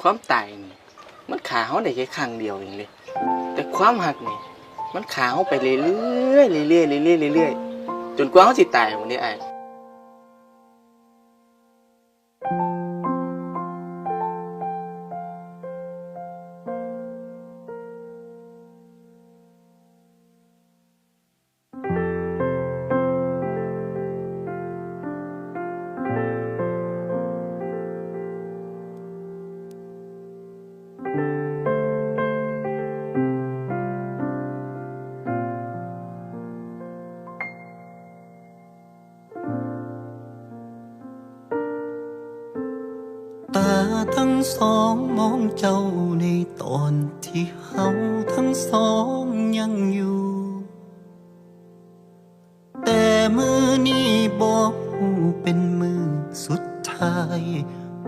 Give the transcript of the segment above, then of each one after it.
ความตายนี่ มันขาเขาได้แค่ครั้งเดียวเองเลย แต่ความหักนี่ มันขาเขาไปเรื่อยๆเรื่อยๆเรื่อยๆเรื่อยๆจนกว่าเขาสิตายวันนี้ไอ้ ทั้งสองมองเจ้าในตอนที่เฮาทั้งสองยังอยู่ แต่มือนี้บอกหูเป็นมือสุดท้าย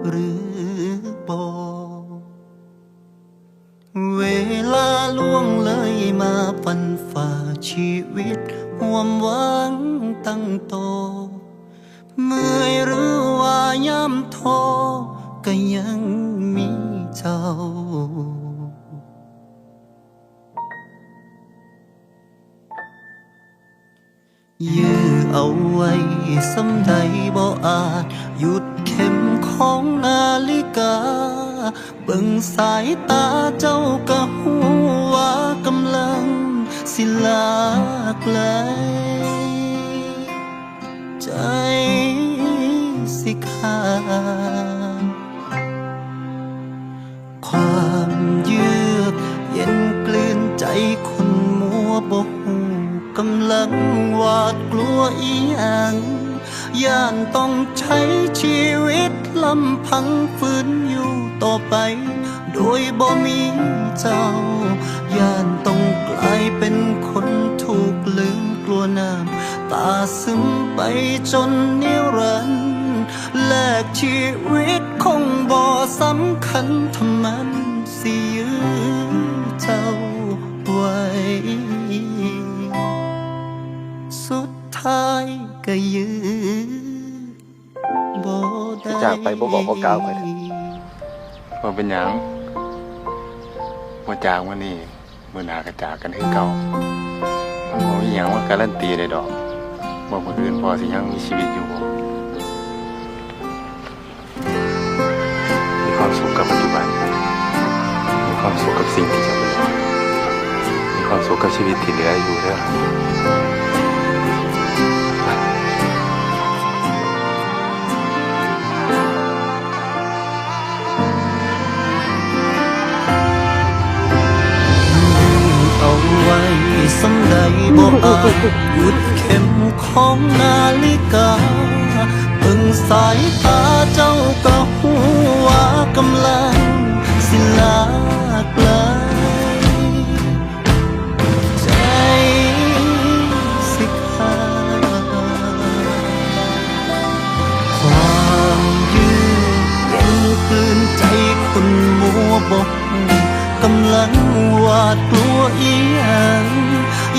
หรือบอกเวลาล่วงเลยมาฟันฝ่าชีวิตห่วมหวังตั้งโตเมื่อยหรือว่ายามท้อ ก็ยังมีเจ้า ยื้อเอาไว้สำใดบ่อาจ หยุดเข็มของนาฬิกา เบิ่งสายตาเจ้าก็หูว่ากำลัง สิลากไกล ดกลัวอีหยังย่านต้องใช้ชีวิตลำพังฝืนอยู่ต่อไป โดยบ่มีเจ้า ย่านต้องกลายเป็นคนถูกลืมกลัวน้ำตาซึมไปจนนิรันดร์แลกชีวิตคงบ่สำคัญทำมันสิยื้อเจ้าไว้ สุดท้ายก็ยื้อบ่ได้จากไปบ่บอกบ่กล่าวข้อยเด้อว่าเป็นหยังว่าจากวันนี้มื่อหนากระจากกันคือเก่ามันบ่มีหยังว่าการันตีได้ดอกว่าคนอื่นพอสิยังมีชีวิตอยู่บ่มีความสุขกับปัจจุบันมีความสุขกับสิ่งที่จะเป็นมีความสุขกับชีวิตที่เหลืออยู่เด้อ สำใดบ่อาจหยุดเข็มของนาฬิกาเบิ่งสายตาเจ้าก็หูว่ากำลังสิลาไกลใจสิขาดความยืดเย็นกลืนใจคนมัวบกกำลังหวาดกลัวอีหยัง